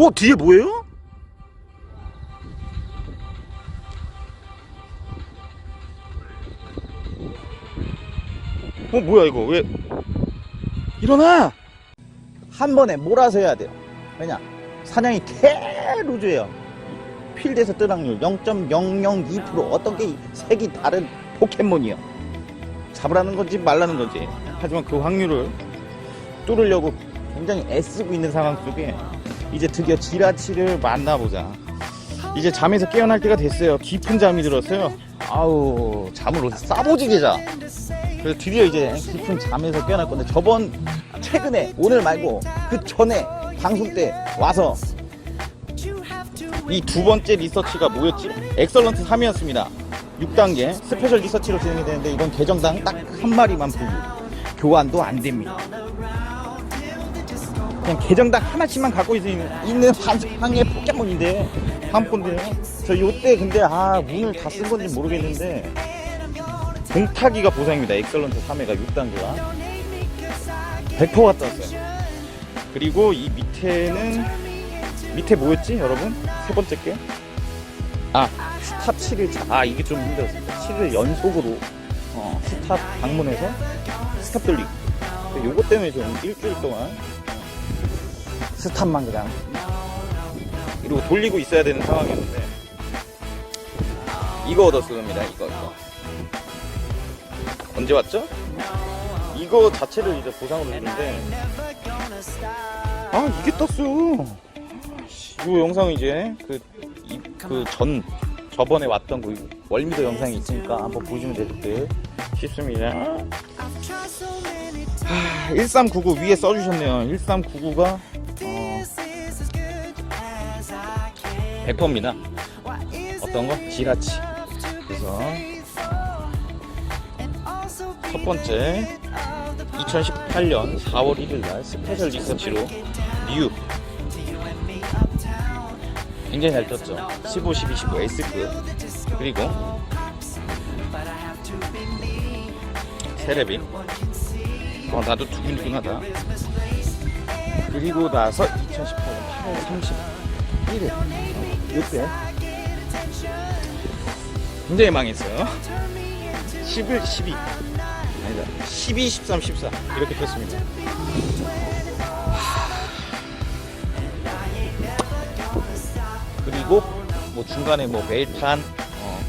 오 뒤에 뭐예요? 어 뭐야 이거? 왜? 일어나! 한 번에 몰아서 해야 돼요. 왜냐? 사냥이 개루즈예요. 필드에서 뜰 확률 0.002% 어떤 게 색이 다른 포켓몬이요? 잡으라는 건지 말라는 건지. 하지만 그 확률을 뚫으려고 굉장히 애쓰고 있는 상황 속에 이제 드디어 지라치를 만나보자. 이제 잠에서 깨어날 때가 됐어요. 깊은 잠이 들었어요. 아우 잠을 어디 싸보지게 자 그래서 드디어 이제 깊은 잠에서 깨어날 건데 저번 최근에 오늘 말고 그 전에 방송 때 와서 이 두 번째 리서치가 뭐였지? 엑설런트 3이었습니다. 6단계 스페셜 리서치로 진행이 되는데 이건 계정당 딱 한 마리만 분류 교환도 안 됩니다 그냥 계정당 하나씩만 갖고 있는, 있는 환상의 포켓몬인데 한폰데요 저 요때 근데 아 문을 다 쓴 건지 모르겠는데 동타기가 보상입니다 엑설런트 3회가 6단계가 100%가 떴어요 그리고 이 밑에는 밑에 뭐였지 여러분? 세 번째 게? 아 스탑 7일 차. 아 이게 좀 힘들었습니다 7일 연속으로 어, 스탑 방문해서 스탑 근데 요거 때문에 좀 일주일 동안 스탑만 그냥. 이러고 돌리고 있어야 되는 상황이었는데. 이거 얻었습니다 이거 이거. 언제 왔죠? 이거 자체를 이제 보상으로 주는데. 아 이게 떴어요. 이 영상 이제 그그전 저번에 왔던 그 월미도 영상이 있으니까 한번 보시면 될 듯 싶습니다. 하, 1399 위에 써주셨네요. 1399가 100%입니다. 어떤 거? 지라치. 그래서 첫 번째 2018년 4월 1일 날 스페셜 리서치로 뉴 굉장히 잘 떴죠. 15, 12, 15 S급. 그리고 세레비. 어 나도 두근두근하다. 그리고 나서 2018년 8월 31일 이때 굉장히 망했어요 11, 12 아니다 12, 13, 14 이렇게 떴습니다 그리고 뭐 중간에 뭐 멜탄 어,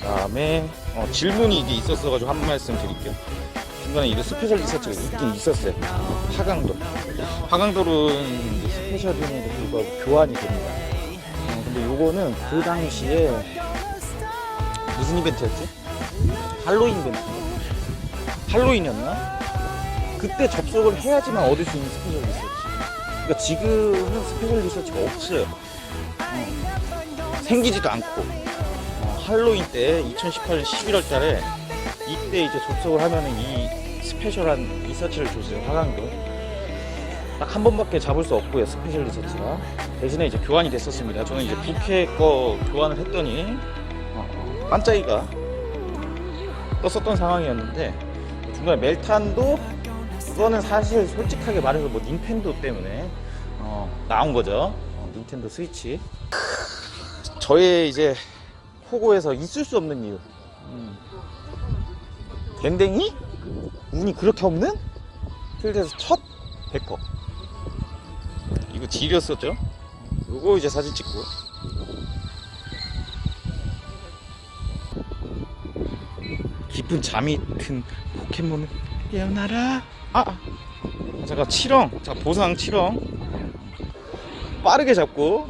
그다음에 어, 질문이 이게 있었어가지고 한 말씀 드릴게요. 중간에 이거 스페셜 리서치가 있긴 있었어요. 하강도. 하강도는 스페셜임에도 불구하고 교환이 됩니다. 어, 근데 요거는 그 당시에 무슨 이벤트였지? 할로윈 이벤트. 할로윈이었나? 그때 접속을 해야지만 얻을 수 있는 스페셜 리서치. 그러니까 지금은 스페셜 리서치가 없어요. 생기지도 않고 어, 할로윈 때 2018년 11월 달에 이때 이제 접속을 하면은 이 스페셜한 리서치를 줬어요 하강도 딱 한 번밖에 잡을 수 없고요 스페셜 리서치가 대신에 이제 교환이 됐었습니다 저는 이제 부캐 거 교환을 했더니 어, 반짝이가 떴었던 상황이었는데 중간에 멜탄도 그거는 사실 솔직하게 말해서 뭐 닌텐도 때문에 어, 나온 거죠 어, 닌텐도 스위치 저의 이제 호구에서 있을 수 없는 이유. 음. 댕댕이? 운이 그렇게 없는? 필드에서 첫 100%. 이거 지렸었죠? 요거 이제 사진 찍고. 깊은 잠이 든 포켓몬은 깨어나라. 아! 아. 잠깐, 7형. 자, 보상 7형. 빠르게 잡고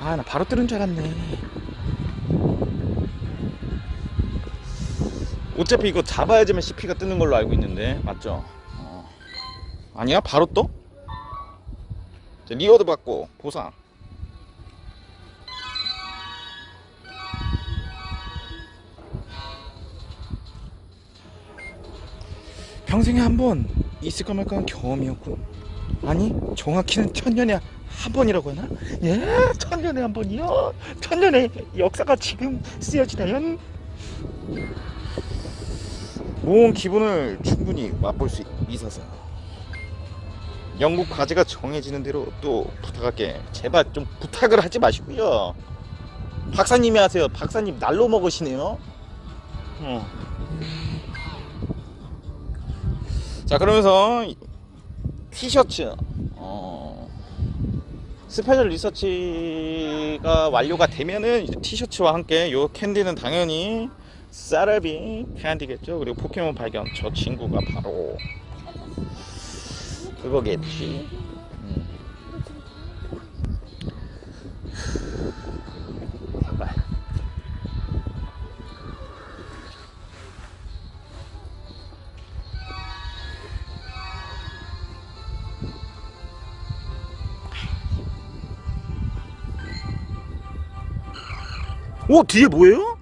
아 나 바로 뜨는 줄 알았네 어차피 이거 잡아야지만 CP가 뜨는 걸로 알고 있는데 맞죠? 어. 아니야? 바로 떠? 자, 리워드 받고 보상 평생에 한 번 있을까 말까 한 경험이었군 아니 정확히는 천년에 한 번이라고 하나? 예, 천년에 한 번이요. 천년의 역사가 지금 쓰여지다연 모은 기분을 충분히 맛볼 수 있어서 영국 과제가 정해지는 대로 또 부탁할게. 제발 좀 부탁을 하지 마시고요. 박사님이 하세요. 박사님 날로 먹으시네요. 어. 자 그러면서 이- 티셔츠 어, 스페셜 리서치가 완료가 되면은 이제 티셔츠와 함께 요 캔디는 당연히 사라비 캔디겠죠 그리고 포켓몬 발견 저 친구가 바로 그거겠지 음. 제발 오 뒤에 뭐예요?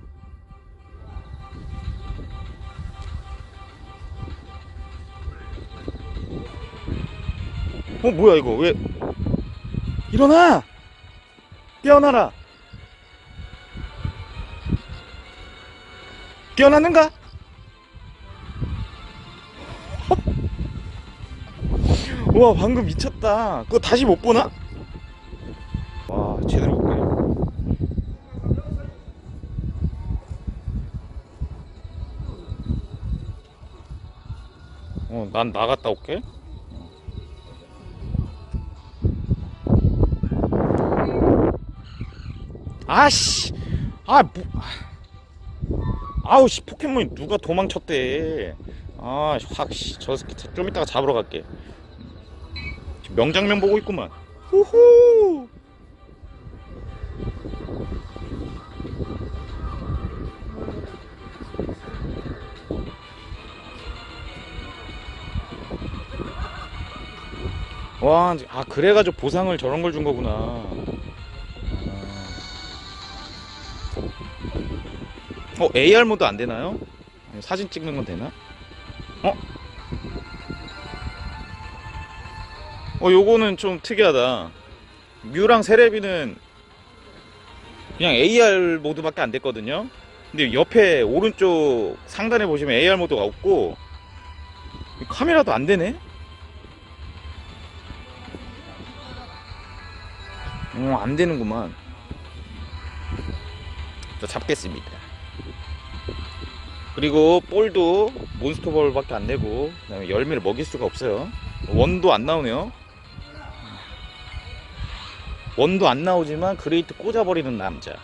어 뭐야 이거? 왜? 일어나! 깨어나라! 깨어났는가? 와 방금 미쳤다. 그거 다시 못 보나? 와 제대로 볼게 어, 난 나갔다 올게. 아씨, 아, 뭐, 아우 씨 포켓몬이 누가 도망쳤대. 아, 확, 씨, 저 새끼 좀 이따가 잡으러 갈게. 명장면 보고 있구만. 후후. 와, 아 그래가지고 보상을 저런 걸 준 거구나. 어, AR 모드 안 되나요? 사진 찍는 건 되나? 어? 어, 요거는 좀 특이하다. 뮤랑 세레비는 그냥 AR 모드밖에 안 됐거든요. 근데 옆에 오른쪽 상단에 보시면 AR 모드가 없고 카메라도 안 되네. 어, 안 되는구만. 자, 잡겠습니다. 그리고 볼도 몬스터 볼밖에 안 되고, 그다음에 열매를 먹일 수가 없어요. 원도 안 나오네요. 원도 안 나오지만 그레이트 꽂아버리는 남자.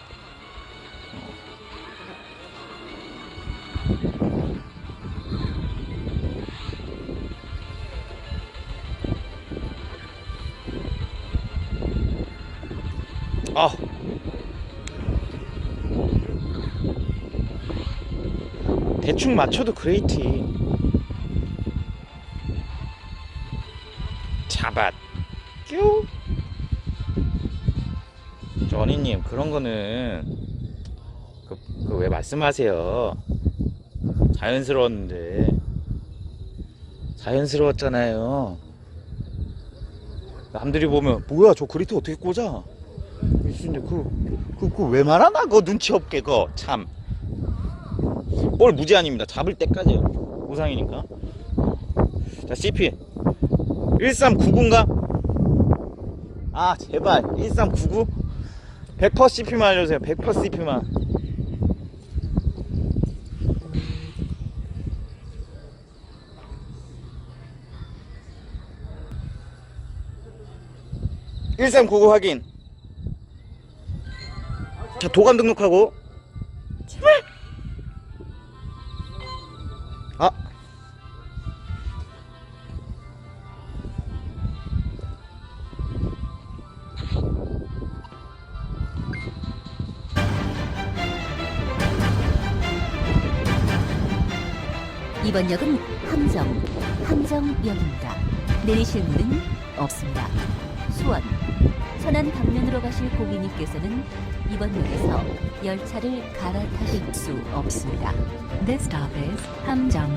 아. 대충 맞춰도 그레이티. 잡았. 뀨. 저니님 그런 거는 그왜 말씀하세요? 자연스러웠는데 자연스러웠잖아요. 남들이 보면 뭐야 저 그리트 어떻게 꽂아? 미친데 그 그 그 왜 말하나 그거 눈치 없게 그거 참. 볼 무제 아닙니다. 잡을 때까지요. 우상이니까. 자 CP 1399인가? 아 제발 1399 100% CP만 알려주세요. 100% CP만. (1399) 확인 자 도감 등록하고 이번 역은 함정, 함정역입니다. 내리실 문은 없습니다. 수원, 천안 방면으로 가실 고객님께서는 이번 역에서 열차를 갈아타실 수 없습니다. This stop is Hamjung.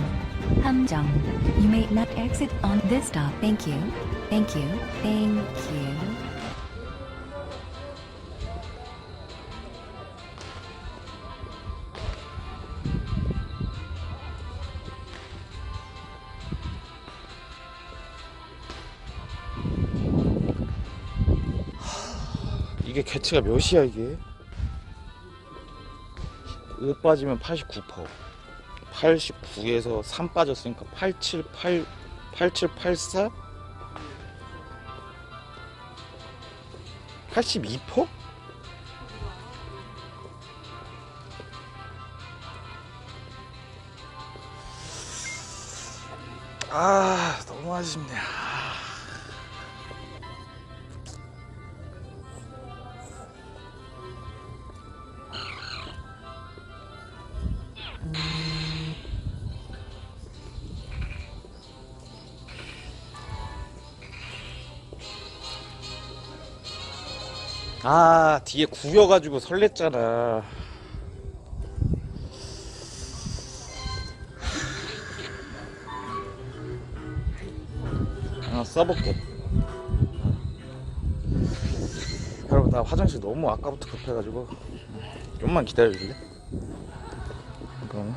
Hamjung. You may not exit on this stop. Thank you. Thank you. Thank you. 이게 개체가 몇이야 이게? 5 빠지면 89%. 89에서 3 빠졌으니까 878 8784 82%? 아 너무 아쉽네 아. 아 뒤에 구여가지고 설렜잖아. 하나 써볼게. 여러분 나 화장실 너무 아까부터 급해가지고 좀만 기다려줄래? 잠깐만